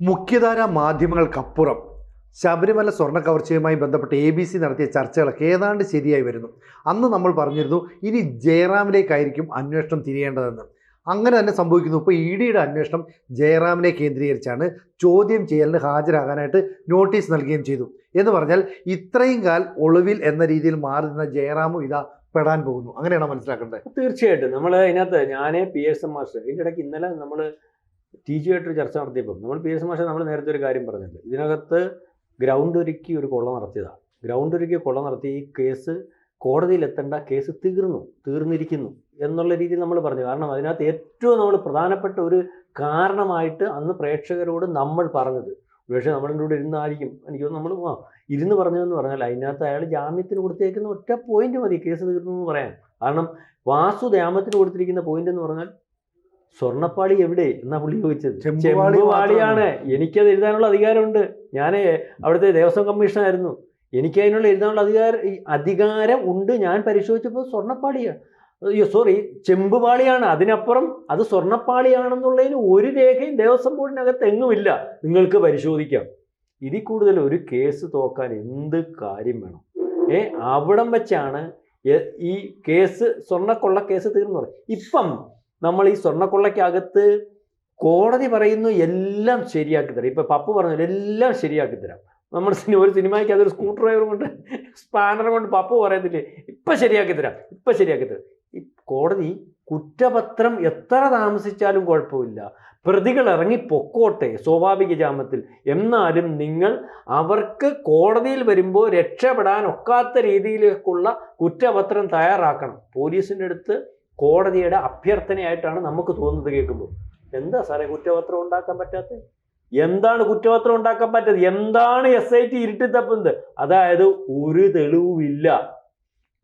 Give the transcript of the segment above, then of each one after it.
മുഖ്യധാര മാധ്യമങ്ങൾക്കപ്പുറം ശബരിമല സ്വർണ കവർച്ചയുമായി ബന്ധപ്പെട്ട് എ ബി സി നടത്തിയ ചർച്ചകളൊക്കെ ഏതാണ്ട് ശരിയായി വരുന്നു. അന്ന് നമ്മൾ പറഞ്ഞിരുന്നു ഇനി ജയറാമിലേക്കായിരിക്കും അന്വേഷണം തിരിയേണ്ടതെന്ന്. അങ്ങനെ തന്നെ സംഭവിക്കുന്നു. ഇപ്പോൾ ഇ ഡിയുടെ അന്വേഷണം ജയറാമിനെ കേന്ദ്രീകരിച്ചാണ്. ചോദ്യം ചെയ്യലിന് ഹാജരാകാനായിട്ട് നോട്ടീസ് നൽകുകയും ചെയ്തു. എന്ന് പറഞ്ഞാൽ ഇത്രയും കാൽ ഒളിവിൽ എന്ന രീതിയിൽ മാറി നിന്ന ജയറാമും ഇതാ പെടാൻ പോകുന്നു. അങ്ങനെയാണ് മനസ്സിലാക്കേണ്ടത്? തീർച്ചയായിട്ടും. നമ്മൾ അതിനകത്ത് ഞാനേ പി എസ് എം മാസ്റ്റർ ഇതിന്റെ ഇടയ്ക്ക് ഇന്നലെ നമ്മൾ ടി ജി ആയിട്ടൊരു ചർച്ച നടത്തിയപ്പം നമ്മൾ പി എസ് മാഷെ നമ്മൾ നേരത്തെ ഒരു കാര്യം പറഞ്ഞിട്ടുണ്ട് ഇതിനകത്ത് ഗ്രൗണ്ട് ഒരുക്കി ഒരു കൊള്ള നടത്തിയതാണ് ഗ്രൗണ്ട് ഒരുക്കി കൊള്ള നടത്തി ഈ കേസ് കോടതിയിൽ എത്തേണ്ട കേസ് തീർന്നു തീർന്നിരിക്കുന്നു എന്നുള്ള രീതിയിൽ നമ്മൾ പറഞ്ഞു. കാരണം അതിനകത്ത് ഏറ്റവും നമ്മൾ പ്രധാനപ്പെട്ട ഒരു കാരണമായിട്ട് അന്ന് പ്രേക്ഷകരോട് നമ്മൾ പറഞ്ഞത്. പക്ഷേ നമ്മളിന്റെ കൂടെ ഇരുന്നായിരിക്കും. എനിക്ക് നമ്മൾ ആ ഇരുന്ന് പറഞ്ഞതെന്ന് പറഞ്ഞാൽ അതിനകത്ത് അയാൾ ജാമ്യത്തിന് കൊടുത്തേക്കുന്ന ഒറ്റ പോയിന്റ് മതി. കേസ് തീർന്നു എന്ന് പറയാൻ. കാരണം വാസു ജാമ്യത്തിന് കൊടുത്തിരിക്കുന്ന പോയിന്റ് എന്ന് പറഞ്ഞാൽ സ്വർണപ്പാളി എവിടെ? എന്നാ പുള്ളി ചോദിച്ചത്. ചെമ്പുപാളി ചെമ്പുപാളിയാണ്. എനിക്കത് എഴുതാനുള്ള അധികാരമുണ്ട്. ഞാൻ അവിടുത്തെ ദേവസ്വം കമ്മീഷനായിരുന്നു. എനിക്ക് അതിനുള്ള എഴുതാനുള്ള അധികാരം ഈ അധികാരം ഉണ്ട്. ഞാൻ പരിശോധിച്ചപ്പോൾ സ്വർണപ്പാളിയാണ് അയ്യോ സോറി ചെമ്പുപാളിയാണ്. അതിനപ്പുറം അത് സ്വർണപ്പാളിയാണെന്നുള്ളതിന് ഒരു രേഖയും ദേവസ്വം ബോർഡിനകത്ത് എങ്ങുമില്ല. നിങ്ങൾക്ക് പരിശോധിക്കാം. ഇതിൽ കൂടുതൽ ഒരു കേസ് തോക്കാൻ എന്ത് കാര്യം വേണം? ഏ അവിടം വെച്ചാണ് ഈ കേസ് സ്വർണക്കൊള്ള കേസ് തീർന്നു. പറയും ഇപ്പം നമ്മൾ ഈ സ്വർണക്കൊള്ളയ്ക്കകത്ത് കോടതി പറയുന്നു എല്ലാം ശരിയാക്കി തരാം. ഇപ്പം പപ്പു പറഞ്ഞു എല്ലാം ശരിയാക്കി തരാം. നമ്മുടെ സിനിമ ഒരു സിനിമയ്ക്ക് അതൊരു സ്കൂട്ടർ ഡ്രൈവർ കൊണ്ട് സ്പാനർ കൊണ്ട് പപ്പു പറയത്തില്ലേ ഇപ്പം ശരിയാക്കി തരാം ഇപ്പം ശരിയാക്കി തരാം. ഈ കോടതി കുറ്റപത്രം എത്ര താമസിച്ചാലും കുഴപ്പമില്ല. പ്രതികൾ ഇറങ്ങി പൊക്കോട്ടെ സ്വാഭാവിക ജാമത്തിൽ എന്നാലും നിങ്ങൾ അവർക്ക് കോടതിയിൽ വരുമ്പോൾ രക്ഷപ്പെടാൻ ഒക്കാത്ത രീതിയിലേക്കുള്ള കുറ്റപത്രം തയ്യാറാക്കണം. പോലീസിന്റെ അടുത്ത് കോടതിയുടെ അഭ്യർത്ഥനയായിട്ടാണ് നമുക്ക് തോന്നുന്നത് കേൾക്കുമ്പോൾ എന്താ സാറേ കുറ്റപത്രം ഉണ്ടാക്കാൻ പറ്റാത്തത് എന്താണ് കുറ്റപത്രം ഉണ്ടാക്കാൻ പറ്റാത്തത് എന്താണ് എസ് ഐ ടി ഇരുട്ടി തപ്പുന്നത്? അതായത് ഒരു തെളിവുമില്ല.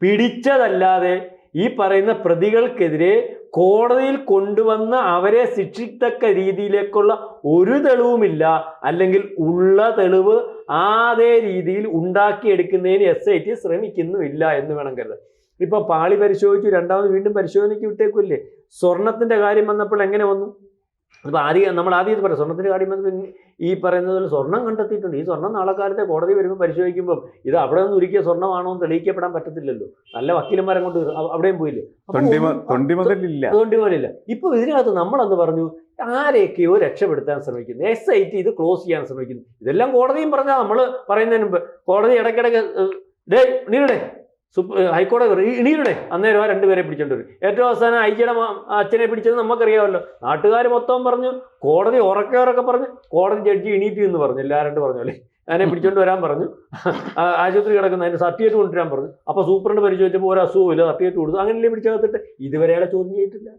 പിടിച്ചതല്ലാതെ ഈ പറയുന്ന പ്രതികൾക്കെതിരെ കോടതിയിൽ കൊണ്ടുവന്ന് അവരെ ശിക്ഷിക്കത്തക്ക രീതിയിലേക്കുള്ള ഒരു തെളിവുമില്ല. അല്ലെങ്കിൽ ഉള്ള തെളിവ് അതേ രീതിയിൽ ഉണ്ടാക്കിയെടുക്കുന്നതിന് എസ് ഐ ടി ശ്രമിക്കുന്നുമില്ല എന്ന് വേണം കരുതാൻ. ഇപ്പൊ പാളി പരിശോധിച്ചു രണ്ടാമത് വീണ്ടും പരിശോധനയ്ക്ക് വിട്ടേക്കില്ലേ സ്വർണത്തിന്റെ കാര്യം വന്നപ്പോൾ എങ്ങനെ വന്നു? അപ്പോൾ ആദ്യം നമ്മൾ ആദ്യം ഇത് പറയാം സ്വർണത്തിന്റെ കാര്യം വന്നപ്പോൾ ഈ പറയുന്നത് പോലെ സ്വർണം കണ്ടെത്തിയിട്ടുണ്ട്. ഈ സ്വർണം നാളെ കാലത്തെ കോടതി വരുമ്പോൾ പരിശോധിക്കുമ്പോൾ ഇത് അവിടെ നിന്ന് ഉരുക്കിയ സ്വർണമാണോ എന്ന് തെളിയിക്കപ്പെടാൻ പറ്റത്തില്ലല്ലോ. നല്ല വക്കീലന്മാരെ കൊണ്ട് അവിടെയും പോയില്ലേ? തൊണ്ടിമലില്ല ഇപ്പോൾ ഇതിനകത്ത് നമ്മളെന്ന് പറഞ്ഞു? ആരെയൊക്കെയോ രക്ഷപ്പെടുത്താൻ ശ്രമിക്കുന്നു. എസ് ഐ ടി ഇത് ക്ലോസ് ചെയ്യാൻ ശ്രമിക്കുന്നു. ഇതെല്ലാം കോടതിയും പറഞ്ഞാൽ നമ്മൾ പറയുന്നതിന് മുമ്പ്. കോടതി ഇടയ്ക്കിടയ്ക്ക് ഡേ സുപ് ഹൈക്കോടതി ഇണീരുടെ അന്നേരം ആ രണ്ടുപേരെ പിടിച്ചോണ്ട് വരും. ഏറ്റവും അവസാനം മ- അച്ഛനെ പിടിച്ചത് നമുക്കറിയാമല്ലോ. നാട്ടുകാർ മൊത്തം പറഞ്ഞു കോടതി ഉറക്കെ ഉറക്കെ പറഞ്ഞു കോടതി ജഡ്ജി ഇണീറ്റ് എന്ന് പറഞ്ഞു എല്ലാവരും പറഞ്ഞു അല്ലേ അതിനെ പിടിച്ചോണ്ട് വരാൻ പറഞ്ഞു. ആശുപത്രി കിടക്കുന്ന അതിന് സർട്ടിഫിക്കറ്റ് കൊണ്ടുവരാൻ പറഞ്ഞു. അപ്പൊ സൂപ്രണ്ട് പരിശോധിച്ചപ്പോൾ ഒരു അസുഖം ഇല്ല സർട്ടിഫിക്കറ്റ് കൊടുത്തു. അങ്ങനെയല്ലേ പിടിച്ചകത്തിട്ട്? ഇതുവരെ അയാളെ ചോദ്യം ചെയ്തിട്ടില്ല.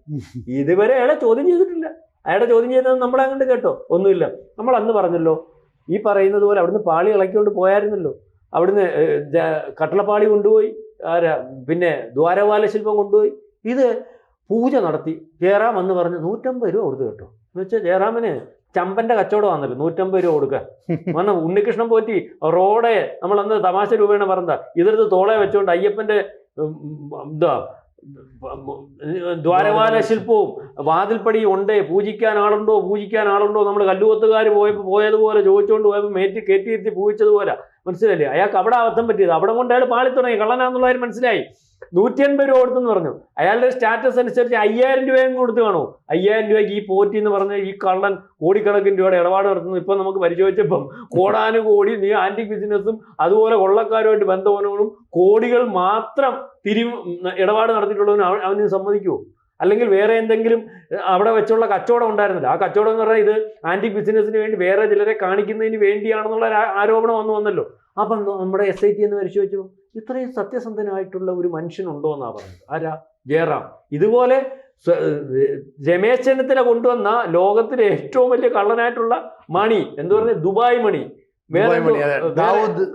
ഇതുവരെ അയാളെ ചോദ്യം ചെയ്തിട്ടില്ല. അയാളെ ചോദ്യം ചെയ്തത് നമ്മളെ അങ്ങോട്ട് കേട്ടോ? ഒന്നുമില്ല. നമ്മൾ അന്ന് പറഞ്ഞല്ലോ ഈ പറയുന്നത് പോലെ അവിടുന്ന് പാളി ഇളക്കിക്കൊണ്ട് പോയായിരുന്നല്ലോ. അവിടുന്ന് കട്ടളപ്പാളി കൊണ്ടുപോയി. ആരാ? പിന്നെ ദ്വാരപാല ശില്പം കൊണ്ടുപോയി. ഇത് പൂജ നടത്തി. ജയറാം എന്ന് പറഞ്ഞ് നൂറ്റമ്പത് രൂപ കൊടുത്തു കേട്ടോ. എന്ന് വെച്ചാൽ ജയറാമിന് ചമ്പന്റെ കച്ചവടം വന്നല്ലോ നൂറ്റമ്പത് രൂപ കൊടുക്കുക വന്ന ഉണ്ണികൃഷ്ണൻ പോറ്റി റോഡെ നമ്മൾ അന്ന് തമാശ രൂപേണ പറഞ്ഞ ഇതെടുത്ത് തോളെ വെച്ചുകൊണ്ട് അയ്യപ്പന്റെ എന്താ ദ്വാരപാല ശില്പവും വാതിൽപ്പടി ഉണ്ടേ. പൂജിക്കാൻ ആളുണ്ടോ? പൂജിക്കാൻ ആളുണ്ടോ? നമ്മൾ കല്ലുകൊത്തുകാർ പോയപ്പോൾ പോയതുപോലെ ചോദിച്ചുകൊണ്ട് പോയപ്പോൾ മേറ്റി കെട്ടിയിരുത്തി പൂജിച്ചതുപോലെ. മനസ്സിലായില്ലേ? അയാൾക്ക് അവിടെ അബദ്ധം പറ്റിയത്. അവിടെ കൊണ്ട് അയാൾ പാളി തുടങ്ങി. കള്ളനാന്നുള്ള കാര്യം മനസ്സിലായി. നൂറ്റി അൻപത് രൂപ കൊടുത്തെന്ന് പറഞ്ഞു. അയാളുടെ സ്റ്റാറ്റസ് അനുസരിച്ച് അയ്യായിരം രൂപയും കൊടുത്ത് കാണൂ. അയ്യായിരം രൂപയ്ക്ക് ഈ പോറ്റി എന്ന് പറഞ്ഞ ഈ കള്ളൻ കോടിക്കണക്കിന് രൂപയുടെ ഇടപാട് നടത്തുന്നു. ഇപ്പം നമുക്ക് പരിശോധിച്ചപ്പം കോടാനുകോടി നീ ആന്റിക് ബിസിനസ്സും അതുപോലെ കൊള്ളക്കാരുമായിട്ട് ബന്ധവനങ്ങളും കോടികൾ മാത്രം തിരി ഇടപാട് നടത്തിയിട്ടുള്ളവന് അവന് സമ്മതിക്കുമോ അല്ലെങ്കിൽ വേറെ എന്തെങ്കിലും അവിടെ വെച്ചുള്ള കച്ചവടം ഉണ്ടായിരുന്നില്ല. ആ കച്ചവടം എന്ന് പറഞ്ഞാൽ ഇത് ആന്റി ബിസിനസ്സിന് വേണ്ടി വേറെ ചിലരെ കാണിക്കുന്നതിന് വേണ്ടിയാണെന്നുള്ള ആരോപണം വന്നു വന്നല്ലോ. അപ്പം നമ്മുടെ എസ് ഐ ടി എന്ന് പരിശോധിച്ചു ഇത്രയും സത്യസന്ധനായിട്ടുള്ള ഒരു മനുഷ്യനുണ്ടോ എന്നാ പറഞ്ഞത് ആരാ? ജയറാം. ഇതുപോലെ രമേശ് ചെന്നിത്തല കൊണ്ടുവന്ന ലോകത്തിലെ ഏറ്റവും വലിയ കള്ളനായിട്ടുള്ള മണി. എന്ന് പറഞ്ഞ? Dubai money. വേറെ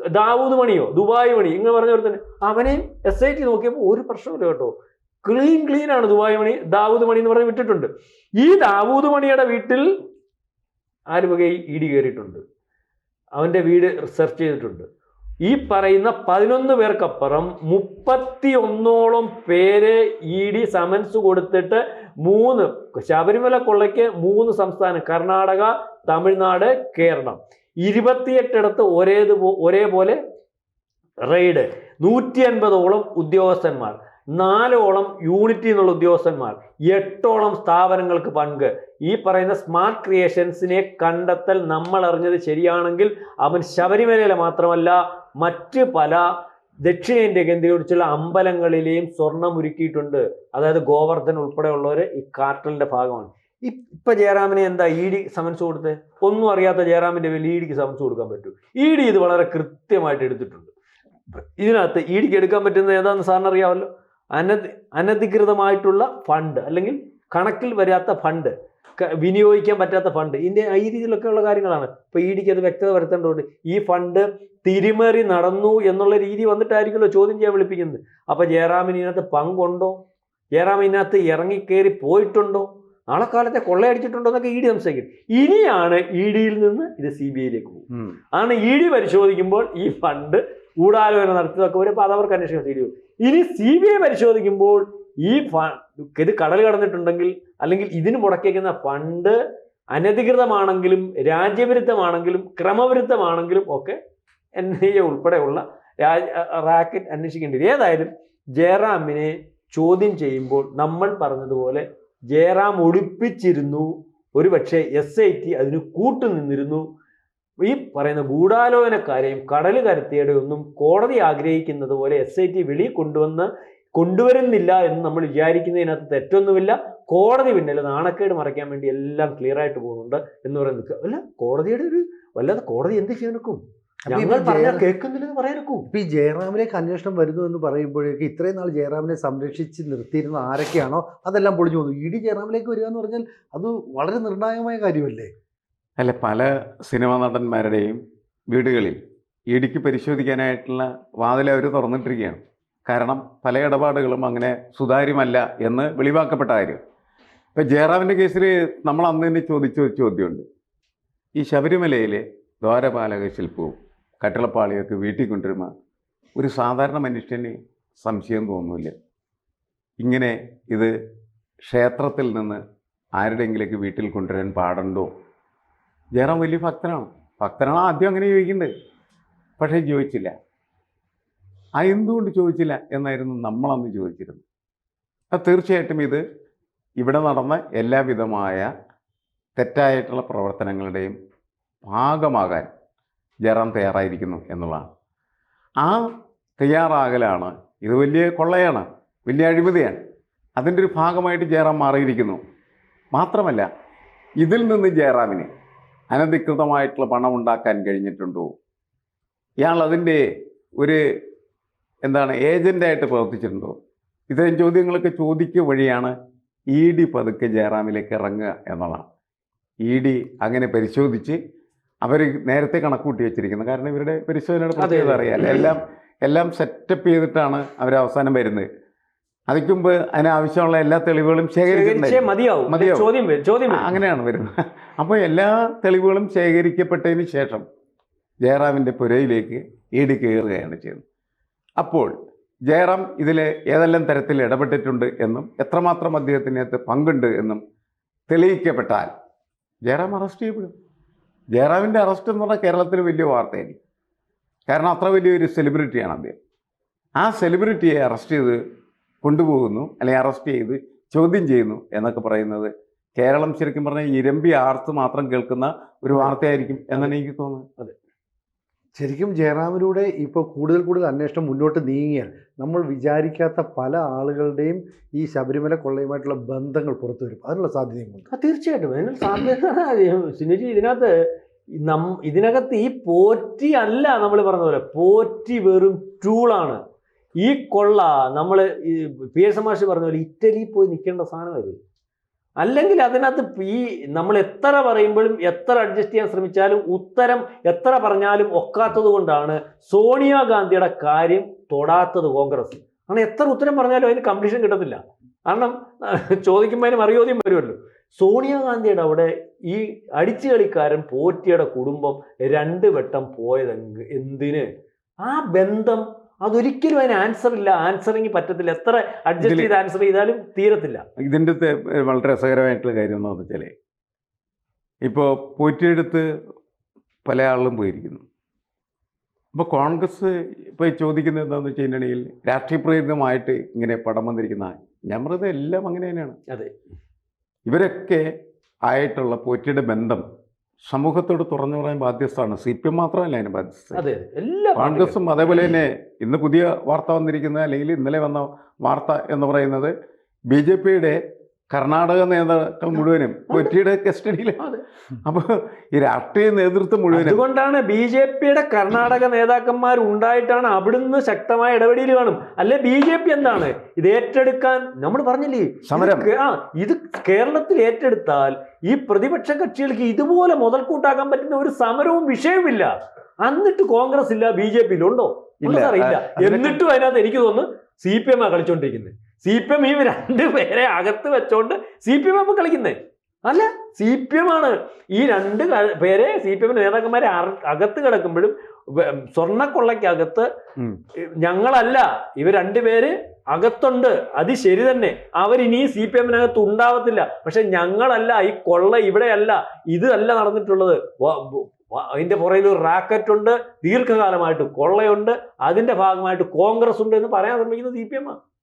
ദാവൂദ്. മണിയോ? Dubai money. ഇങ്ങനെ പറഞ്ഞ പോലെ തന്നെ. അവനെയും എസ് ഐ ടി നോക്കിയപ്പോൾ ഒരു പ്രശ്നമില്ല കേട്ടോ. ക്ലീൻ ക്ലീൻ ആണ് ദുബായ് മണി ദാവൂദ് മണി എന്ന് പറഞ്ഞ് വിട്ടിട്ടുണ്ട്. ഈ ദാവൂദ് മണിയുടെ വീട്ടിൽ ആര് ഇടി കയറിയിട്ടുണ്ട്. അവന്റെ വീട് റിസർച്ച് ചെയ്തിട്ടുണ്ട്. ഈ പറയുന്ന പതിനൊന്ന് പേർക്കപ്പുറം മുപ്പത്തി ഒന്നോളം പേര് ഇ ഡി സമൻസ് കൊടുത്തിട്ട് മൂന്ന് ശബരിമല കൊള്ളയ്ക്ക് മൂന്ന് സംസ്ഥാനം കർണാടക തമിഴ്നാട് കേരളം. ഇരുപത്തിയെട്ടിടത്ത് ഒരേ ഒരേപോലെ റെയ്ഡ് നൂറ്റി അൻപതോളം ഉദ്യോഗസ്ഥന്മാർ. നാലോളം യൂണിറ്റി എന്നുള്ള ഉദ്യോഗസ്ഥന്മാർ എട്ടോളം സ്ഥാപനങ്ങൾക്ക് പങ്ക്. ഈ പറയുന്ന സ്മാർട്ട് ക്രിയേഷൻസിനെ കണ്ടെത്തൽ നമ്മൾ അറിഞ്ഞത് ശരിയാണെങ്കിൽ അവൻ ശബരിമലയിലെ മാത്രമല്ല മറ്റ് പല ദക്ഷിണേന്ത്യ കേന്ദ്രീകരിച്ചുള്ള അമ്പലങ്ങളിലെയും സ്വർണം ഒരുക്കിയിട്ടുണ്ട് അതായത് ഗോവർദ്ധൻ ഉൾപ്പെടെയുള്ളവർ ഈ കാർട്ടലിന്റെ ഭാഗമാണ്. ഇപ്പൊ ജയറാമിനെ എന്താ ഇ ഡി സമൻസ് കൊടുത്ത്? ഒന്നും അറിയാത്ത ജയറാമിന്റെ പേരിൽ ഇ ഡിക്ക് സമൻസ് കൊടുക്കാൻ പറ്റൂ. ഇ ഡി ഇത് വളരെ കൃത്യമായിട്ട് എടുത്തിട്ടുണ്ട്. ഇതിനകത്ത് ഇ ഡിക്ക് എടുക്കാൻ പറ്റുന്നത് ഏതാണെന്ന് സാറിന് അറിയാമല്ലോ? അനധി അനധികൃതമായിട്ടുള്ള ഫണ്ട് അല്ലെങ്കിൽ കണക്കിൽ വരാത്ത ഫണ്ട് വിനിയോഗിക്കാൻ പറ്റാത്ത ഫണ്ട് ഇതിന്റെ ഈ രീതിയിലൊക്കെ ഉള്ള കാര്യങ്ങളാണ്. ഇപ്പൊ ഇ ഡിക്ക് അത് വ്യക്തത വരുത്തേണ്ടതുണ്ട്. ഈ ഫണ്ട് തിരിമറി നടന്നു എന്നുള്ള രീതി വന്നിട്ടായിരിക്കുമല്ലോ ചോദ്യം ചെയ്യാൻ വിളിപ്പിക്കുന്നത്. അപ്പോൾ ജയറാമിന് ഇതിനകത്ത് പങ്കുണ്ടോ? ജയറാം ഇതിനകത്ത് ഇറങ്ങിക്കയറി പോയിട്ടുണ്ടോ? നാളെ കാലത്തെ കൊള്ളയടിച്ചിട്ടുണ്ടോ എന്നൊക്കെ ഇ ഡി സംശയിക്കും. ഇനിയാണ് ഇ ഡിയിൽ നിന്ന് ഇത് സി ബി ഐയിലേക്ക് പോകും. ആണ് ഇ ഡി പരിശോധിക്കുമ്പോൾ ഈ ഫണ്ട് ഗൂഢാലോചന നടത്തിയതൊക്കെ വരും അപ്പോൾ അവർക്ക് അന്വേഷിക്കാൻ സി ഡി ഇനി സി ബി ഐ പരിശോധിക്കുമ്പോൾ ഈ ഇത് കടൽ കടന്നിട്ടുണ്ടെങ്കിൽ അല്ലെങ്കിൽ ഇതിന് മുടക്കിയേക്കുന്ന ഫണ്ട് അനധികൃതമാണെങ്കിലും രാജ്യവിരുദ്ധമാണെങ്കിലും ക്രമവിരുദ്ധമാണെങ്കിലും ഒക്കെ എൻ ഐ എ ഉൾപ്പെടെയുള്ള രാജ റാക്കറ്റ് അന്വേഷിക്കേണ്ടി വരും ഏതായാലും ജയറാമിനെ ചോദ്യം ചെയ്യുമ്പോൾ നമ്മൾ പറഞ്ഞതുപോലെ ജയറാം ഒളിപ്പിച്ചിരുന്നു. ഒരുപക്ഷെ എസ് ഐ ടി അതിന് കൂട്ടുനിന്നിരുന്നു. ഈ പറയുന്ന ഗൂഢാലോചനക്കാരെയും കടൽ കരത്തിയുടെ ഒന്നും കോടതി ആഗ്രഹിക്കുന്നത് പോലെ എസ് ഐ ടി വെളിയിൽ കൊണ്ടുവന്ന് കൊണ്ടുവരുന്നില്ല എന്ന് നമ്മൾ വിചാരിക്കുന്നതിനകത്ത് തെറ്റൊന്നുമില്ല. കോടതി പിന്നിൽ നാണക്കേട് മറയ്ക്കാൻ വേണ്ടി എല്ലാം ക്ലിയർ ആയിട്ട് പോകുന്നുണ്ട് എന്ന് പറയുന്നത് അല്ല കോടതിയുടെ ഒരു വല്ലാതെ കോടതി എന്ത് ചെയ്യാനൊക്കും ഈ ജയറാമിലേക്ക് അന്വേഷണം വരുന്നു എന്ന് പറയുമ്പോഴേക്ക് ഇത്രയും നാൾ ജയറാമിനെ സംരക്ഷിച്ച് നിർത്തിയിരുന്ന ആരൊക്കെയാണോ അതെല്ലാം പൊളിഞ്ഞു പോകുന്നു. ഇ ഡി ജയറാമിലേക്ക് വരിക എന്ന് പറഞ്ഞാൽ അത് വളരെ നിർണായകമായ കാര്യമല്ലേ? അല്ല പല സിനിമാ നടന്മാരുടെയും വീടുകളിൽ ഇടുക്ക് പരിശോധിക്കാനായിട്ടുള്ള വാതിൽ അവർ തുറന്നിട്ടിരിക്കുകയാണ്. കാരണം പല ഇടപാടുകളും അങ്ങനെ സുതാര്യമല്ല എന്ന് വെളിവാക്കപ്പെട്ട കാര്യം. ഇപ്പം ജയറാമിന്റെ കേസിൽ നമ്മൾ അന്ന് തന്നെ ചോദിച്ച ഒരു ചോദ്യമുണ്ട്. ഈ ശബരിമലയിലെ ദ്വാരപാലക ശില്പവും കട്ടിളപ്പാളിയൊക്കെ വീട്ടിൽ കൊണ്ടുവരുന്ന ഒരു സാധാരണ മനുഷ്യന് സംശയം തോന്നുന്നില്ല ഇങ്ങനെ ഇത് ക്ഷേത്രത്തിൽ നിന്ന് ആരുടെയെങ്കിലേക്ക് വീട്ടിൽ കൊണ്ടുവരാൻ പാടുണ്ടോ? ജയറാം വലിയ ഭക്തനാണ്. ഭക്തനാണ് ആദ്യം അങ്ങനെ ചോദിക്കേണ്ടത് പക്ഷേ ചോദിച്ചില്ല. ആ എന്തുകൊണ്ട് ചോദിച്ചില്ല എന്നായിരുന്നു നമ്മളന്ന് ചോദിച്ചിരുന്നത്. അപ്പം തീർച്ചയായിട്ടും ഇത് ഇവിടെ നടന്ന എല്ലാവിധമായ തെറ്റായിട്ടുള്ള പ്രവർത്തനങ്ങളുടെയും ഭാഗമാകാൻ ജയറാം തയ്യാറായിരിക്കുന്നു എന്നുള്ളതാണ്. ആ തയ്യാറാകലാണ്. ഇത് വലിയ കൊള്ളയാണ്. വലിയ അഴിമതിയാണ്. അതിന്റെ ഒരു ഭാഗമായിട്ട് ജയറാം മാറിയിരിക്കുന്നു. മാത്രമല്ല ഇതിൽ നിന്ന് ജയറാമിന് അനധികൃതമായിട്ടുള്ള പണം ഉണ്ടാക്കാൻ കഴിഞ്ഞിട്ടുണ്ടോ? ഇയാൾ അതിന്റെ ഒരു എന്താണ് ഏജന്റായിട്ട് പ്രവർത്തിച്ചിട്ടുണ്ടോ? ഇത്തരം ചോദ്യങ്ങളൊക്കെ ചോദിക്കുക വഴിയാണ് ഇ ഡി പതുക്കെ ജയറാമിലേക്ക് ഇറങ്ങുക എന്നതാണ് ഇ ഡി അങ്ങനെ പരിശോധിച്ച് അവർ നേരത്തെ കണക്കൂട്ടി വെച്ചിരിക്കുന്നത് കാരണം ഇവരുടെ പരിശോധനയുടെ പ്രത്യേകത അറിയാം. അറിയാമല്ലോ എല്ലാം എല്ലാം സെറ്റപ്പ് ചെയ്തിട്ടാണ് അവർ അവസാനം വരുന്നത്. അതിക്ക് മുമ്പ് അതിനാവശ്യമുള്ള എല്ലാ തെളിവുകളും ശേഖരിക്കും അങ്ങനെയാണ് വരുന്നത്. അപ്പോൾ എല്ലാ തെളിവുകളും ശേഖരിക്കപ്പെട്ടതിന് ശേഷം ജയറാമിന്റെ പുരയിലേക്ക് ഈട് കയറുകയാണ് ചെയ്യുന്നത്. അപ്പോൾ ജയറാം ഇതിൽ ഏതെല്ലാം തരത്തിൽ ഇടപെട്ടിട്ടുണ്ട് എന്നും എത്രമാത്രം അദ്ദേഹത്തിനകത്ത് പങ്കുണ്ട് എന്നും തെളിയിക്കപ്പെട്ടാൽ ജയറാം അറസ്റ്റ് ചെയ്യപ്പെടും. ജയറാമിന്റെ അറസ്റ്റ് എന്ന് പറഞ്ഞാൽ കേരളത്തിൽ വലിയ വാർത്തയായിരിക്കും. കാരണം അത്ര വലിയൊരു സെലിബ്രിറ്റിയാണ് അദ്ദേഹം. ആ സെലിബ്രിറ്റിയെ അറസ്റ്റ് ചെയ്ത് കൊണ്ടുപോകുന്നു അല്ലെങ്കിൽ അറസ്റ്റ് ചെയ്ത് ചോദ്യം ചെയ്യുന്നു എന്നൊക്കെ പറയുന്നത്. കേരളം ശരിക്കും പറഞ്ഞാൽ ഇരമ്പി ആർത്ത് മാത്രം കേൾക്കുന്ന ഒരു വാർത്തയായിരിക്കും എന്നാണ് എനിക്ക് തോന്നുന്നത്. അതെ. ശരിക്കും ജയറാമിലൂടെ ഇപ്പോൾ കൂടുതൽ കൂടുതൽ അന്വേഷണം മുന്നോട്ട് നീങ്ങിയാൽ നമ്മൾ വിചാരിക്കാത്ത പല ആളുകളുടെയും ഈ ശബരിമല കൊള്ളയുമായിട്ടുള്ള ബന്ധങ്ങൾ പുറത്തു വരും. അതിനുള്ള സാധ്യതയുണ്ട് തീർച്ചയായിട്ടും. അതിനുള്ള സാധ്യത സിനിജി ഇതിനകത്ത് നം ഇതിനകത്ത് ഈ പോറ്റി അല്ല നമ്മൾ പറഞ്ഞ പോലെ. പോറ്റി വെറും ടൂളാണ് ഈ കൊള്ള നമ്മൾ ഈ പി എസ് മാഷ് പറഞ്ഞ പോലെ ഇറ്റലിയിൽ പോയി നിൽക്കേണ്ട സാധനം ഇത് അല്ലെങ്കിൽ അതിനകത്ത് ഈ നമ്മൾ എത്ര പറയുമ്പോഴും എത്ര അഡ്ജസ്റ്റ് ചെയ്യാൻ ശ്രമിച്ചാലും ഉത്തരം എത്ര പറഞ്ഞാലും ഒക്കാത്തത് കൊണ്ടാണ് സോണിയാഗാന്ധിയുടെ കാര്യം തൊടാത്തത് കോൺഗ്രസ്. കാരണം എത്ര ഉത്തരം പറഞ്ഞാലും അതിന് കംപ്ലീഷൻ കിട്ടത്തില്ല. കാരണം ചോദിക്കുമ്പോൾ അതിന് മറിയോദ്യം വരുമല്ലോ. സോണിയാഗാന്ധിയുടെ അവിടെ ഈ അടിച്ചു കളിക്കാരൻ പോറ്റിയുടെ കുടുംബം രണ്ട് വട്ടം പോയതെങ്ക് എന്ത്- എന്തിന്? ആ ബന്ധം അതൊരിക്കലും അതിന് ആൻസർ ഇല്ല. ആൻസറിങ് പറ്റത്തില്ല. എത്ര അഡ്ജസ്റ്റ് ചെയ്ത് ആൻസർ ചെയ്താലും തീരത്തില്ല. ഇതിന്റെ വളരെ രസകരമായിട്ടുള്ള കാര്യം എന്ന് വെച്ചാൽ ഇപ്പോൾ പോറ്റിയെടുത്ത് പല ആളുകളും പോയിരിക്കുന്നു. ഇപ്പോൾ കോൺഗ്രസ് ഇപ്പോൾ ചോദിക്കുന്നത് എന്താണെന്ന് വെച്ച് കഴിഞ്ഞിട്ടുണ്ടെങ്കിൽ രാഷ്ട്രീയ പ്രേരിതമായിട്ട് ഇങ്ങനെ പടം വന്നിരിക്കുന്ന ഞാൻ പറയുന്നത് എല്ലാം അങ്ങനെ തന്നെയാണ്. അതെ. ഇവരൊക്കെ ആയിട്ടുള്ള പോറ്റിയുടെ ബന്ധം സമൂഹത്തോട് തുറന്നു പറയാൻ ബാധ്യസ്ഥാണ് സി പി എം മാത്രമല്ല അതിന് ബാധ്യസ്ഥ അതെ എല്ലാ. കോൺഗ്രസും അതേപോലെ തന്നെ ഇന്ന് പുതിയ വാർത്ത വന്നിരിക്കുന്നത് അല്ലെങ്കിൽ ഇന്നലെ വന്ന വാർത്ത എന്ന് പറയുന്നത് ബി ജെ പിയുടെ കർണാടക നേതാക്കൾ മുഴുവനും കൊറ്റിയുടെ കസ്റ്റഡിയിലാണ് അപ്പൊ അപ്പോൾ ഈ രാഷ്ട്രീയ നേതൃത്വം മുഴുവൻ അതുകൊണ്ടാണ് ബി ജെ പിയുടെ കർണാടക നേതാക്കന്മാർ ഉണ്ടായിട്ടാണ് അവിടുന്ന് ശക്തമായ ഇടപെടൽ കാണും. അല്ലെ ബി ജെ പി എന്താണ്? ഇത് ഏറ്റെടുക്കാൻ നമ്മൾ പറഞ്ഞില്ലേ സമരം. ആ ഇത് കേരളത്തിൽ ഏറ്റെടുത്താൽ ഈ പ്രതിപക്ഷ കക്ഷികൾക്ക് ഇതുപോലെ മുതൽക്കൂട്ടാക്കാൻ പറ്റുന്ന ഒരു സമരവും വിഷയവുമില്ല. എന്നിട്ട് കോൺഗ്രസ് ഇല്ല ബി ജെ പിയിലുണ്ടോ ഇല്ല. എന്നിട്ടും അതിനകത്ത് എനിക്ക് തോന്നുന്നു സി പി എം ആ കളിച്ചോണ്ടിരിക്കുന്നത് സി പി എം ഈ രണ്ട് പേരെ അകത്ത് വെച്ചോണ്ട് സി പി എം ഇപ്പൊ കളിക്കുന്നത്. അല്ല സി പി എം ആണ്. ഈ രണ്ട് പേരെ സി പി എം നേതാക്കന്മാരെ അകത്ത് കിടക്കുമ്പോഴും സ്വർണക്കൊള്ളയ്ക്കകത്ത്. ഞങ്ങളല്ല ഇവർ രണ്ടുപേര് അകത്തുണ്ട്. അത് ശരി തന്നെ. അവരിനി സി പി എമ്മിനകത്ത് ഉണ്ടാവത്തില്ല. പക്ഷെ ഞങ്ങളല്ല ഈ കൊള്ള ഇവിടെയല്ല. ഇത് അല്ല നടന്നിട്ടുള്ളത്. അതിന്റെ പുറയിൽ ഒരു റാക്കറ്റ് ഉണ്ട് ദീർഘകാലമായിട്ട് കൊള്ളയുണ്ട്. അതിന്റെ ഭാഗമായിട്ട് കോൺഗ്രസ് ഉണ്ട് എന്ന് പറയാൻ ശ്രമിക്കുന്നത് സി പി എം ആണ്